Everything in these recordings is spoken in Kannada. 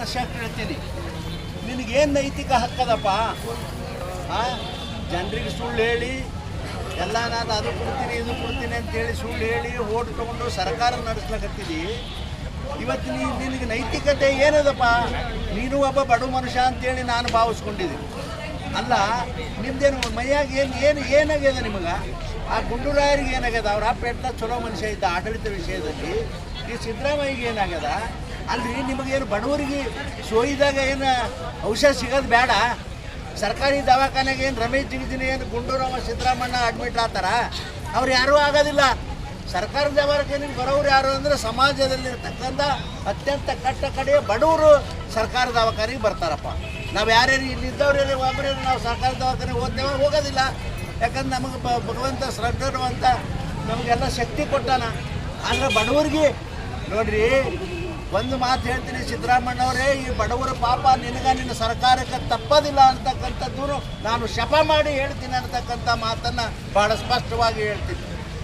ಪ್ರಶ್ನೆ ಕೇಳ್ತೀನಿ ನಿನಗೇನು ನೈತಿಕ ಹಕ್ಕದಪ್ಪ? ಆ? ಜನರಿಗೆ ಸುಳ್ಳು ಹೇಳಿ, ಎಲ್ಲ ನಾನು ಅದು ಕೊಡ್ತೀನಿ, ಇದು ಕೊಡ್ತೀನಿ ಅಂತೇಳಿ ಸುಳ್ಳು ಹೇಳಿ ಓಟ್ ತೊಗೊಂಡು ಸರ್ಕಾರ ನಡೆಸ್ಲಕತ್ತೀವಿ ಇವತ್ತು ನೀ, ನಿನಗೆ ನೈತಿಕತೆ ಏನದಪ್ಪ? ನೀನು ಒಬ್ಬ ಬಡ ಮನುಷ್ಯ ಅಂತೇಳಿ ನಾನು ಭಾವಿಸ್ಕೊಂಡಿದ್ದೀನಿ. ಅಲ್ಲ, ನಿಮ್ದೇನು ಮೈಯಾಗ ಏನು ಏನು, ಏನಾಗ್ಯದ ನಿಮಗೆ? ಆ ಗುಂಡುರಾಯರಿಗೆ ಏನಾಗ್ಯದ? ಅವ್ರ ಎಟ್ಟ ಚಲೋ ಮನುಷ್ಯ ಇದ್ದ ಆಡಳಿತ ವಿಷಯದಲ್ಲಿ ಈ ಸಿದ್ದರಾಮಯ್ಯಗೆ ಏನಾಗ್ಯದ? ಅಲ್ರಿ ಏನು ಬಡವರಿಗೆ ಸೋಯಿದಾಗ ಏನು ಔಷಧ ಸಿಗೋದು ಬೇಡ? ಸರ್ಕಾರಿ ದವಾಖಾನೆಗೆ ಏನು ರಮೇಶ್ ಜಿಗಜಿನಿ ಏನು ಗುಂಡೂರಾಮ ಸಿದ್ದರಾಮಣ್ಣ ಅಡ್ಮಿಟ್ ಆತಾರ ಅವ್ರು ಯಾರೂ ಆಗೋದಿಲ್ಲ. ಸರ್ಕಾರದ ದವಾಖಾನೆಗೆ ಬರೋರು ಯಾರು ಅಂದರೆ ಸಮಾಜದಲ್ಲಿರ್ತಕ್ಕಂಥ ಅತ್ಯಂತ ಕಟ್ಟ ಕಡೆಯ ಬಡವರು ಸರ್ಕಾರ ದವಾಖಾನೆಗೆ ಬರ್ತಾರಪ್ಪ. ನಾವು ಯಾರ್ಯಾರು ಇಲ್ಲಿದ್ದವ್ರು ಒಬ್ಬರೇ ನಾವು ಸರ್ಕಾರಿ ದವಾಖಾನೆಗೆ ಹೋಗ್ತೇವೆ ಹೋಗೋದಿಲ್ಲ. ಯಾಕಂದ್ರೆ ನಮಗೆ ಭಗವಂತ ಶ್ರದ್ಧರುವಂತ ನಮಗೆಲ್ಲ ಶಕ್ತಿ ಕೊಟ್ಟಾನ. ಆದರೆ ಬಡವರಿಗೆ ನೋಡ್ರಿ ಒಂದು ಮಾತು ಹೇಳ್ತೀನಿ ಸಿದ್ದರಾಮಣ್ಣವರೇ ಈ ಬಡವರ ಪಾಪ ನಿನಗ ನಿನ್ನ ಸರ್ಕಾರಕ್ಕೆ ತಪ್ಪದಿಲ್ಲ ಅಂತಕ್ಕಂಥದ್ದು ನಾನು ಶಪ ಮಾಡಿ ಹೇಳ್ತೀನಿ ಅಂತಕ್ಕಂಥ ಮಾತನ್ನು ಭಾಳ ಸ್ಪಷ್ಟವಾಗಿ ಹೇಳ್ತೀನಿ.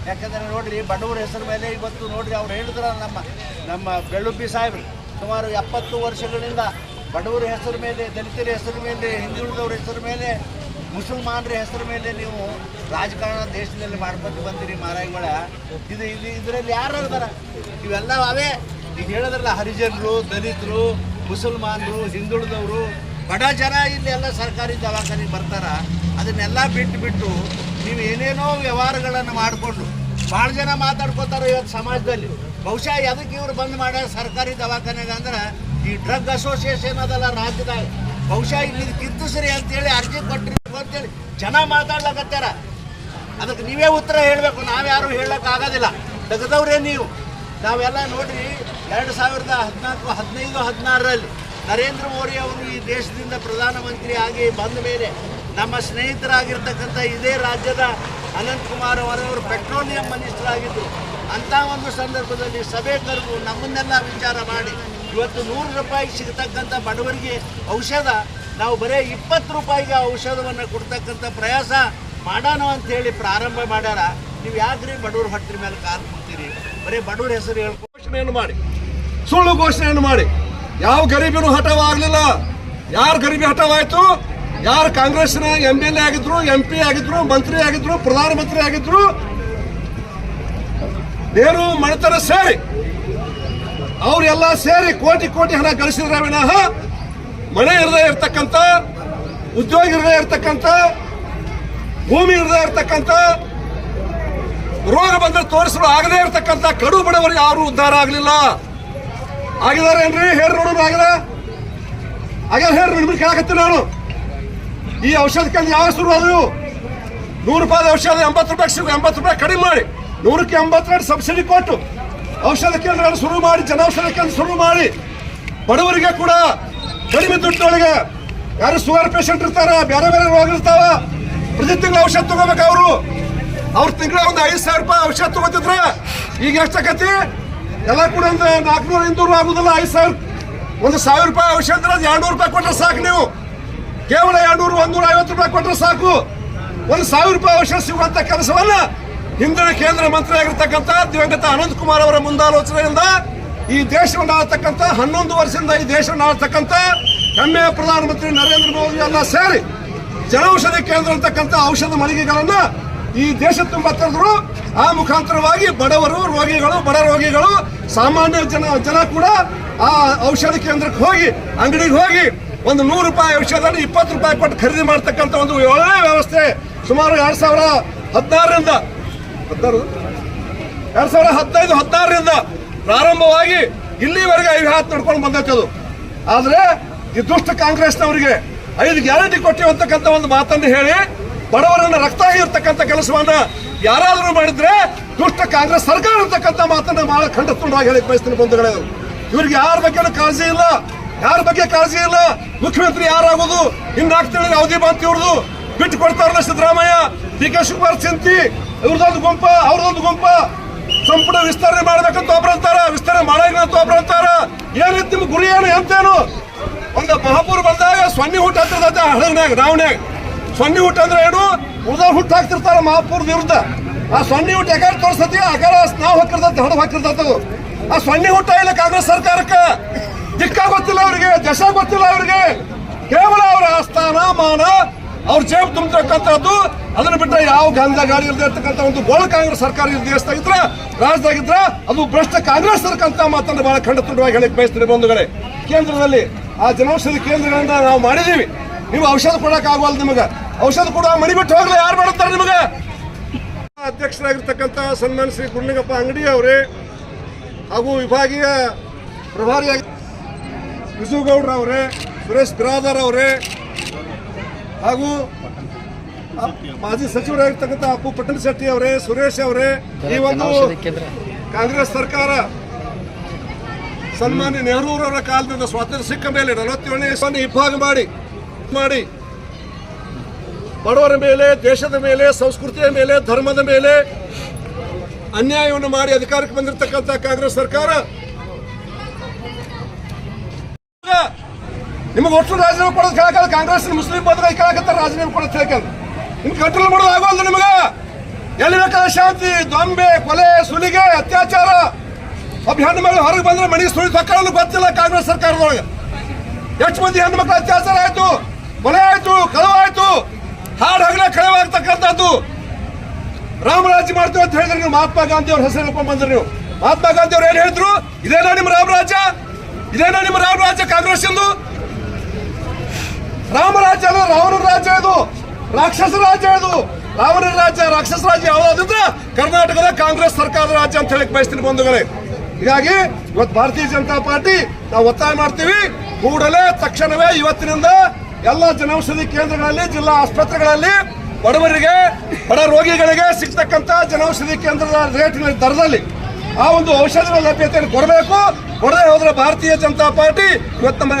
ಯಾಕಂದರೆ ನೋಡಿರಿ, ಬಡವರ ಹೆಸರು ಮೇಲೆ ಇವತ್ತು ನೋಡಿರಿ ಅವ್ರು ಹೇಳಿದ್ರ ನಮ್ಮ ನಮ್ಮ ಬೆಳ್ಳುಬ್ಬಿ ಸಾಹೇಬ್ರು, ಸುಮಾರು ಎಪ್ಪತ್ತು ವರ್ಷಗಳಿಂದ ಬಡವರ ಹೆಸರು ಮೇಲೆ, ದಲಿತರ ಹೆಸರು ಮೇಲೆ, ಹಿಂದುಳಿದವ್ರ ಹೆಸರು ಮೇಲೆ, ಮುಸಲ್ಮಾನರ ಹೆಸರು ಮೇಲೆ ನೀವು ರಾಜಕಾರಣ ದೇಶದಲ್ಲಿ ಮಾಡ್ಕೊಂಡು ಬಂದಿರಿ ಮಾರಾಯಗಳ. ಇದು ಇದು, ಇದರಲ್ಲಿ ಯಾರು ಅದಾರ ಇವೆಲ್ಲ ಅವೇ ಈಗ ಹೇಳೋದ್ರಲ್ಲ ಹರಿಜನರು, ದಲಿತರು, ಮುಸಲ್ಮಾನರು, ಹಿಂದುಳಿದವರು, ಬಡ ಜನ ಇಲ್ಲಿ ಎಲ್ಲ ಸರ್ಕಾರಿ ದವಾಖಾನೆಗೆ ಬರ್ತಾರ. ಅದನ್ನೆಲ್ಲ ಬಿಟ್ಟು ಬಿಟ್ಟು ನೀವು ಏನೇನೋ ವ್ಯವಹಾರಗಳನ್ನು ಮಾಡಿಕೊಂಡು ಭಾಳ ಜನ ಮಾತಾಡ್ಕೋತಾರೆ ಇವತ್ತು ಸಮಾಜದಲ್ಲಿ. ಬಹುಶಃ ಎದಕ್ಕೆ ಇವ್ರು ಬಂದ್ ಮಾಡ್ಯಾರ ಸರ್ಕಾರಿ ದವಾಖಾನೆಗೆ ಅಂದ್ರೆ ಈ ಡ್ರಗ್ ಅಸೋಸಿಯೇಷನ್ ಅದಲ್ಲ ರಾಜ್ಯದಾಗ. ಬಹುಶಃ ಇಲ್ಲಿ ಕಿತ್ತಿಸ್ರಿ ಅಂತೇಳಿ ಅರ್ಜಿ ಕೊಟ್ಟಿರ್ಬೇಕು ಅಂತೇಳಿ ಜನ ಮಾತಾಡ್ಲಕತ್ತಾರ. ಅದಕ್ಕೆ ನೀವೇ ಉತ್ತರ ಹೇಳಬೇಕು. ನಾವ್ಯಾರು ಹೇಳಕ್ ಆಗೋದಿಲ್ಲ. ತೆಗೆದವ್ರೇ ನೀವು. ನಾವೆಲ್ಲ ನೋಡ್ರಿ ಎರಡು ಸಾವಿರದ ಹದಿನಾಲ್ಕು ಹದಿನೈದು ಹದಿನಾರರಲ್ಲಿ ನರೇಂದ್ರ ಮೋದಿ ಅವರು ಈ ದೇಶದಿಂದ ಪ್ರಧಾನಮಂತ್ರಿ ಆಗಿ ಬಂದ ಮೇಲೆ ನಮ್ಮ ಸ್ನೇಹಿತರಾಗಿರ್ತಕ್ಕಂಥ ಇದೇ ರಾಜ್ಯದ ಅನಂತ್ ಕುಮಾರ್ ಅವರವರು ಪೆಟ್ರೋಲಿಯಂ ಮಿನಿಸ್ಟರ್ ಅಂಥ ಒಂದು ಸಂದರ್ಭದಲ್ಲಿ ಸಭೆ ಕರೆದು ನಮ್ಮನ್ನೆಲ್ಲ ವಿಚಾರ ಮಾಡಿ ಇವತ್ತು ನೂರು ರೂಪಾಯಿ ಸಿಗತಕ್ಕಂಥ ಬಡವರಿಗೆ ಔಷಧ, ನಾವು ಬರೀ ಇಪ್ಪತ್ತು ರೂಪಾಯಿಗೆ ಔಷಧವನ್ನು ಕೊಡ್ತಕ್ಕಂಥ ಪ್ರಯಾಸ ಮಾಡೋಣ ಅಂಥೇಳಿ ಪ್ರಾರಂಭ ಮಾಡ್ಯಾರ. ನೀವು ಯಾಕ್ರಿ ಬಡವ್ರ ಹೊಟ್ಟೆ ಮೇಲೆ ಕಾಲು ಕೊಡ್ತೀರಿ ಬರೀ ಬಡವ್ರ ಹೆಸರು ಹೇಳಿ ಘೋಷಣೆಯನ್ನು ಮಾಡಿ. ಸುಳ್ಳು ಘೋಷಣೆಯನ್ನು ಮಾಡಿ. ಯಾವ ಗರೀಬಿನೂ ಹಠವಾಗಲಿಲ್ಲ. ಯಾರು ಗರೀಬಿ ಹಠವಾಯ್ತು? ಯಾರು ಕಾಂಗ್ರೆಸ್ನ ಎಂ ಎಲ್ ಎ ಆಗಿದ್ರು ಎಂ ಪಿ ಆಗಿದ್ರು, ಮಂತ್ರಿ ಆಗಿದ್ರು, ಪ್ರಧಾನಮಂತ್ರಿ ಆಗಿದ್ರು? ನೇರು ಮಣಿತರ ಸೇರಿ. ಅವರೆಲ್ಲ ಸೇರಿ ಕೋಟಿ ಕೋಟಿ ಹಣ ಗಳಿಸಿದ್ರೆ ವಿನಃ ಮನೆ ಇರದೇ ಇರ್ತಕ್ಕಂಥ ಉದ್ಯೋಗ ಇರದೇ ಇರ್ತಕ್ಕಂಥ ಭೂಮಿ ಇರದೇ ಇರ್ತಕ್ಕಂಥ ರೋಗ ಬಂದ್ರೆ ತೋರಿಸಲು ಆಗದೇ ಇರತಕ್ಕಂತ ಕಡು ಬಡವರು ಯಾರು ಉದ್ಧಾರ ಆಗಲಿಲ್ಲ. ಆಗಿದ್ದಾರೆ ಏನ್ರಿ? ಹೇಳ್ರಿ ನೋಡೋಣ ಆಗದ ಆಗ್ಯಾರ ಹೇಳ್ರಿ ನಿಮ್ಗೆ ಕೇಳಕತ್ತೀನಿ ನಾನು. ಈ ಔಷಧಕ್ಕೆ ಯಾವ ಶುರು ಅದು? ನೂರು ರೂಪಾಯಿ ಔಷಧ, ಎಂಬತ್ತು ರೂಪಾಯಿ ಸಿಗು, ಎಂಬತ್ತು ರೂಪಾಯಿ ಕಡಿಮೆ ಮಾಡಿ. ನೂರಕ್ಕೆ ಎಂಬತ್ತೆರಡು ಸಬ್ಸಿಡಿ ಕೊಟ್ಟು ಔಷಧ ಕೇಂದ್ರಗಳನ್ನು ಶುರು ಮಾಡಿ ಜನೌಷಧ ಕೇಂದ್ರ ಶುರು ಮಾಡಿ. ಬಡವರಿಗೆ ಕೂಡ ಕಡಿಮೆ ದುಡ್ಡೊಳಗೆ ಯಾರು ಶುಗರ್ ಪೇಷಂಟ್ ಇರ್ತಾರ? ಬೇರೆ ಬೇರೆ ರೋಗ ಇರ್ತಾವ. ಪ್ರತಿ ತಿಂಗಳು ಔಷಧ ತಗೋಬೇಕು ಅವರು. ಅವ್ರ ತಿಂಗಳ ಒಂದು ಐದು ಸಾವಿರ ರೂಪಾಯಿ ಔಷಧ ತಗೋತಿದ್ರ ಈಗ ಎಷ್ಟಾಕತಿ ಎಲ್ಲ ಕೂಡ ಒಂದು ನಾಲ್ಕುನೂರ ಐನೂರು ಆಗುದಿಲ್ಲ, ಐದು ಸಾವಿರ. ಒಂದು ಸಾವಿರ ರೂಪಾಯಿ ಅವಶ್ಯ ಅಂದ್ರೆ ಅದು ಎರಡ್ನೂರು ರೂಪಾಯಿ ಕೊಟ್ಟರೆ ಸಾಕು ನೀವು. ಕೇವಲ ಎರಡ್ನೂರು ಒಂದೂರ ಐವತ್ತು ರೂಪಾಯಿ ಕೊಟ್ಟರೆ ಸಾಕು. ಒಂದು ಸಾವಿರ ರೂಪಾಯಿ ಅವಶ್ಯ ಸಿಗುವಂತ ಕೆಲಸವನ್ನ ಹಿಂದಿನ ಕೇಂದ್ರ ಮಂತ್ರಿ ಆಗಿರ್ತಕ್ಕಂಥ ದಿವಂಗತ ಅನಂತ್ ಕುಮಾರ್ ಅವರ ಮುಂದಾಲೋಚನೆಯಿಂದ ಈ ದೇಶವನ್ನು ಆಳ್ತಕ್ಕಂಥ ಹನ್ನೊಂದು ವರ್ಷದಿಂದ ಈ ದೇಶವನ್ನು ಆಳ್ತಕ್ಕಂಥ ಹೆಮ್ಮೆಯ ಪ್ರಧಾನಮಂತ್ರಿ ನರೇಂದ್ರ ಮೋದಿ ಎಲ್ಲ ಸೇರಿ ಜನೌಷಧಿ ಕೇಂದ್ರ ಅಂತಕ್ಕಂಥ ಔಷಧ ಮಳಿಗೆಗಳನ್ನ ಈ ದೇಶ ತುಂಬ ತೆರೆದ್ರು, ಆ ಮುಖಾಂತರವಾಗಿ ಬಡವರು, ರೋಗಿಗಳು, ಬಡ ರೋಗಿಗಳು, ಸಾಮಾನ್ಯ ಜನ ಜನ ಕೂಡ ಆ ಔಷಧ ಕೇಂದ್ರಕ್ಕೆ ಹೋಗಿ, ಅಂಗಡಿಗೆ ಹೋಗಿ ಒಂದು ನೂರು ರೂಪಾಯಿ ಔಷಧ ಇಪ್ಪತ್ತು ರೂಪಾಯಿ ಕೊಟ್ಟು ಖರೀದಿ ಮಾಡ್ತಕ್ಕಂಥ ಒಂದು ಒಳ್ಳೆಯ ವ್ಯವಸ್ಥೆ. ಸುಮಾರು ಎರಡು ಸಾವಿರ ಹದಿನಾರರಿಂದ ಹದಿನಾರು? ಎರಡು ಸಾವಿರ ಹದಿನೈದು, ಹದಿನಾರರಿಂದ ಪ್ರಾರಂಭವಾಗಿ ಇಲ್ಲಿವರೆಗೆ ಐದು ಹಾತ್ ನಡ್ಕೊಂಡು ಬಂದೈತೆ ಆದರೆ ಈ ದುಷ್ಟ ಕಾಂಗ್ರೆಸ್ನವರಿಗೆ ಐದು ಗ್ಯಾರಂಟಿ ಕೊಟ್ಟಿವಿ ಅಂತಕ್ಕಂಥ ಒಂದು ಮಾತನ್ನು ಹೇಳಿ ಬಡವರನ್ನ ರಕ್ತ ಇರ್ತಕ್ಕಂಥ ಕೆಲಸವನ್ನ ಯಾರಾದರೂ ಮಾಡಿದ್ರೆ ದುಷ್ಟ ಕಾಂಗ್ರೆಸ್ ಸರ್ಕಾರ ಅಂತಕ್ಕಂಥ ಮಾತನ್ನ ಬಹಳ ಖಂಡಿತವಾಗಿ ಹೇಳಿ ಬಯಸ್ತೀನಿ ಬಂಧುಗಳೇ. ಇವ್ರಿಗೆ ಯಾರ ಬಗ್ಗೆನೂ ಕಾಳಜಿ ಇಲ್ಲ. ಯಾರ ಬಗ್ಗೆ ಕಾಳಜಿ ಇಲ್ಲ? ಮುಖ್ಯಮಂತ್ರಿ ಇನ್ನು ನಾಲ್ಕು ತಿಂಗಳಿಗೆ ಅವಧಿ ಬಂತು ಇವ್ರದು? ಬಿಟ್ಟು ಕೊಡ್ತಾರಲ್ಲ ಸಿದ್ದರಾಮಯ್ಯ? ಡಿ ಕೆ ಶಿವಕುಮಾರ್ ಚಿಂತಿ, ಇವ್ರದೊಂದು ಗುಂಪ, ಅವ್ರದೊಂದು ಗುಂಪ. ಸಂಪುಟ ವಿಸ್ತರಣೆ ಮಾಡ್ಬೇಕಂತ ಒಬ್ಬರಂತಾರ ವಿಸ್ತರಣೆ ಮಾಡಂಗಿಲ್ಲ ಅಂತ ಒಬ್ರು ಅಂತಾರ. ಏನಿತ್ತು ನಿಮ್ ಗುರಿ ಏನು, ಎಂತೇನು? ಒಂದು ಮಹಾಪೂರ್ ಬಂದಾಗ ಸೊನ್ನೆ ಊಟ ಹತ್ತಿರದ ಹಳಗ್ನಾಗ ನಾವ್ನ್ಯಾಗ ಸೊನ್ನೆ ಹುಟ್ಟು ಅಂದ್ರೆ ಏನು? ಉಳ್ದವ್ರು ಹುಟ್ಟು ಹಾಕ್ತಿರ್ತಾರೆ ಮಹಾಪುರ ವಿರುದ್ಧ. ಆ ಸೊನ್ನೆ ಹುಟ್ಟು ಯಾಕೆ ತೋರಿಸತಿ ಆಕಾರ ನಾವು ಹಾಕಿರ್ತೈತೆ ಹೊಡೆದು ಹಾಕಿರ್ತೈತೆ ಅದು. ಆ ಸೊನ್ನೆ ಹುಟ್ಟ ಇಲ್ಲ ಕಾಂಗ್ರೆಸ್ ಸರ್ಕಾರಕ್ಕೆ. ದಿಕ್ಕ ಗೊತ್ತಿಲ್ಲ ಅವರಿಗೆ, ದಶ ಗೊತ್ತಿಲ್ಲ ಅವರಿಗೆ. ಕೇವಲ ಅವರ ಆಸ್ಥಾನ, ಮಾನ, ಅವ್ರ ಜೇಬು ತುಂಬತಕ್ಕಂಥದ್ದು. ಅದನ್ನ ಬಿಟ್ಟರೆ ಯಾವ ಗಂಧ ಗಾಡಿ ಇಲ್ಲದೆ ಇರ್ತಕ್ಕಂಥ ಒಂದು ಗೋಳ ಕಾಂಗ್ರೆಸ್ ಸರ್ಕಾರ ದೇಶದಾಗಿದ್ರ ರಾಜ್ಯದಾಗಿದ್ರ ಅದು ಭ್ರಷ್ಟ ಕಾಂಗ್ರೆಸ್ ಸರ್ಕಂತ ಮಾತನ್ನು ಬಹಳ ಖಂಡತುಂಡವಾಗಿ ಹೇಳಿ ಬಯಸ್ತೀನಿ ಬಂಧುಗಳೇ. ಕೇಂದ್ರದಲ್ಲಿ ಆ ಜನೌಷಧಿ ಕೇಂದ್ರಗಳನ್ನ ನಾವು ಮಾಡಿದೀವಿ ನೀವು ಔಷಧ ಕೊಡೋಕ್ಕಾಗವಲ್ಲ ನಿಮಗೆ. ಔಷಧ ಕೊಡುವ ಮಣಿ ಬಿಟ್ಟು ಹೋಗ್ಲಿ ಯಾರು ಮಾಡುತ್ತಾರೆ ನಿಮಗೆ? ಅಧ್ಯಕ್ಷರಾಗಿರ್ತಕ್ಕಂಥ ಸನ್ಮಾನ್ ಶ್ರೀ ಗುಂಡಿಗಪ್ಪ ಅಂಗಡಿ ಅವರೇ ಹಾಗೂ ವಿಭಾಗೀಯ ಪ್ರಭಾರಿಯಾಗಿ ಅವರೇ ಸುರೇಶ್ ಬಿರಾದರ್ ಅವರೇ ಹಾಗೂ ಮಾಜಿ ಸಚಿವರಾಗಿರ್ತಕ್ಕಂಥ ಅಪ್ಪು ಪಟ್ಟಣ ಶೆಟ್ಟಿ ಅವರೇ ಸುರೇಶ್ ಅವರೇ ಈ ಒಂದು ಕಾಂಗ್ರೆಸ್ ಸರ್ಕಾರ ಸನ್ಮಾನ್ಯ ನೆಹರೂರವರ ಕಾಲದಿಂದ ಸ್ವಾತಂತ್ರ್ಯ ಸಿಕ್ಕ ಮೇಲೆ ನಲವತ್ತೇಳನೇ ಇಬ್ಬಾಗ ವಿಭಾಗ ಮಾಡಿ ಮಾಡಿ ಬಡವರ ಮೇಲೆ, ದೇಶದ ಮೇಲೆ, ಸಂಸ್ಕೃತಿಯ ಮೇಲೆ, ಧರ್ಮದ ಮೇಲೆ ಅನ್ಯಾಯವನ್ನು ಮಾಡಿ ಅಧಿಕಾರಕ್ಕೆ ಬಂದಿರತಕ್ಕಂಥ ಕಾಂಗ್ರೆಸ್ ಸರ್ಕಾರ. ನಿಮಗೆ ಒಟ್ಟು ರಾಜೀನಾಮೆ ಕೊಡೋದು ಕೇಳಕಲ್ಲ ಕಾಂಗ್ರೆಸ್ ಮುಸ್ಲಿಂ ಬಂದ್ರೆ ಕೇಳಕತ್ತ ರಾಜೀನಾಮೆ ಕೊಡೋದು ಕೇಳಕಲ್ಲ ನಿಮ್ ಕಂಟ್ರೋಲ್ ಮಾಡೋದು ಆಗೋಲ್ಲ ನಿಮಗೆ ಎಲ್ಲಿ ಬೇಕಾದ ಶಾಂತಿ ದೊಂಬೆ ಕೊಲೆ, ಸುಲಿಗೆ, ಅತ್ಯಾಚಾರ ಒಬ್ಬ ಹೆಣ್ಣು ಮಗಳು ಹೊರಗೆ ಬಂದ್ರೆ ಮನೆಗೆ ಸುಳಿ ತಕ್ಕೊಳ್ಳಲು ಗೊತ್ತಿಲ್ಲ ಕಾಂಗ್ರೆಸ್ ಸರ್ಕಾರದೊಳಗೆ. ಎಷ್ಟು ಮಂದಿ ಹೆಣ್ಣು ಮಕ್ಕಳ ಅತ್ಯಾಚಾರ ಆಯ್ತು, ಕೊಲೆ ಆಯ್ತು, ಕಳವ ಆಯ್ತು. ಹಾಡು ಹಗಲೇ ಕಳವಾಗ್ತಕ್ಕಂಥದ್ದು. ರಾಮರಾಜ್ಯ ಮಾಡ್ತೀವಿ ಅಂತ ಹೇಳಿದ್ರೆ ನೀವು ಮಹಾತ್ಮ ಗಾಂಧಿ ಅವ್ರ ಹೆಸರು ಹೇಳ್ಕೊಂಡ್ ಬಂದ್ರೆ ನೀವು? ಮಹಾತ್ಮ ಗಾಂಧಿ ಅವ್ರು ಏನ್ ಹೇಳಿದ್ರು? ಇದೇನಾ ನಿಮ್ಮ ರಾಮರಾಜ್ಯ? ಇದೇನಾ ನಿಮ್ಮ ರಾಮರಾಜ್ಯ ಕಾಂಗ್ರೆಸ್ ಎಂದು ರಾಮರಾಜ್ಯ ಅಲ್ಲ ರಾವಣ ರಾಜ್ಯ ಇದು. ರಾಕ್ಷಸ ರಾಜ್ಯ ಇದು. ರಾವಣ ರಾಜ್ಯ, ರಾಕ್ಷಸ ರಾಜ್ಯ ಯಾವ್ದಾದ್ರ ಕರ್ನಾಟಕದ ಕಾಂಗ್ರೆಸ್ ಸರ್ಕಾರದ ರಾಜ್ಯ ಅಂತ ಹೇಳಕ್ ಬಯಸ್ತೀನಿ ಬಂಧುಗಳೇ. ಹೀಗಾಗಿ ಇವತ್ತು ಭಾರತೀಯ ಜನತಾ ಪಾರ್ಟಿ, ನಾವು ಒತ್ತಾಯ ಮಾಡ್ತೀವಿ. ಕೂಡಲೇ ತಕ್ಷಣವೇ ಇವತ್ತಿನಿಂದ ಎಲ್ಲ ಜನೌಷಧಿ ಕೇಂದ್ರಗಳಲ್ಲಿ, ಜಿಲ್ಲಾ ಆಸ್ಪತ್ರೆಗಳಲ್ಲಿ ಬಡವರಿಗೆ, ಬಡ ರೋಗಿಗಳಿಗೆ ಸಿಗ್ತಕ್ಕಂತ ಜನೌಷಧಿ ಕೇಂದ್ರದ ರೇಟಿನ ದರದಲ್ಲಿ ಆ ಒಂದು ಔಷಧಗಳ ಲಭ್ಯತೆಯನ್ನು ಕೊಡಬೇಕು. ಕೊಡದೆ ಹೋದ್ರೆ ಭಾರತೀಯ ಜನತಾ ಪಾರ್ಟಿ ಇವತ್ತು ನಮ್ಮ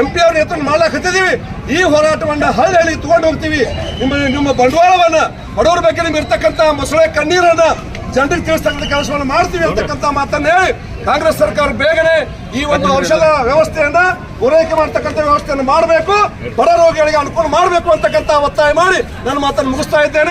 ಎಂ ಪಿ ಅವ್ರ ಎತ್ತನ್ನು ಮಾಡ್ಲಾಕತ್ತಿದೀವಿ ಈ ಹೋರಾಟವನ್ನ ಹಳ್ಳಿ ತಗೊಂಡು ಹೋಗ್ತೀವಿ. ನಿಮ್ಮ ನಿಮ್ಮ ಬಂಡವಾಳವನ್ನು, ಬಡವರ ಬಗ್ಗೆ ನಿಮ್ಗೆ ಇರ್ತಕ್ಕಂಥ ಮೊಸಳೆ ಕಣ್ಣೀರನ್ನ ಜನರಿಗೆ ತಿಳಿಸ್ತಕ್ಕಂಥ ಕೆಲಸವನ್ನು ಮಾಡ್ತೀವಿ ಅಂತಕ್ಕಂಥ ಮಾತನ್ನು ಹೇಳಿ ಕಾಂಗ್ರೆಸ್ ಸರ್ಕಾರ ಬೇಗನೆ ಈ ಒಂದು ಔಷಧ ವ್ಯವಸ್ಥೆಯನ್ನ ಪೂರೈಕೆ ಮಾಡ್ತಕ್ಕಂಥ ವ್ಯವಸ್ಥೆಯನ್ನು ಮಾಡಬೇಕು ಬಡ ರೋಗಿಗಳಿಗೆ ಅನುಕೂಲ ಮಾಡಬೇಕು ಅಂತಕ್ಕಂಥ ಒತ್ತಾಯ ಮಾಡಿ ನನ್ನ ಮಾತನ್ನು ಮುಗಿಸ್ತಾ ಇದ್ದೇನೆ.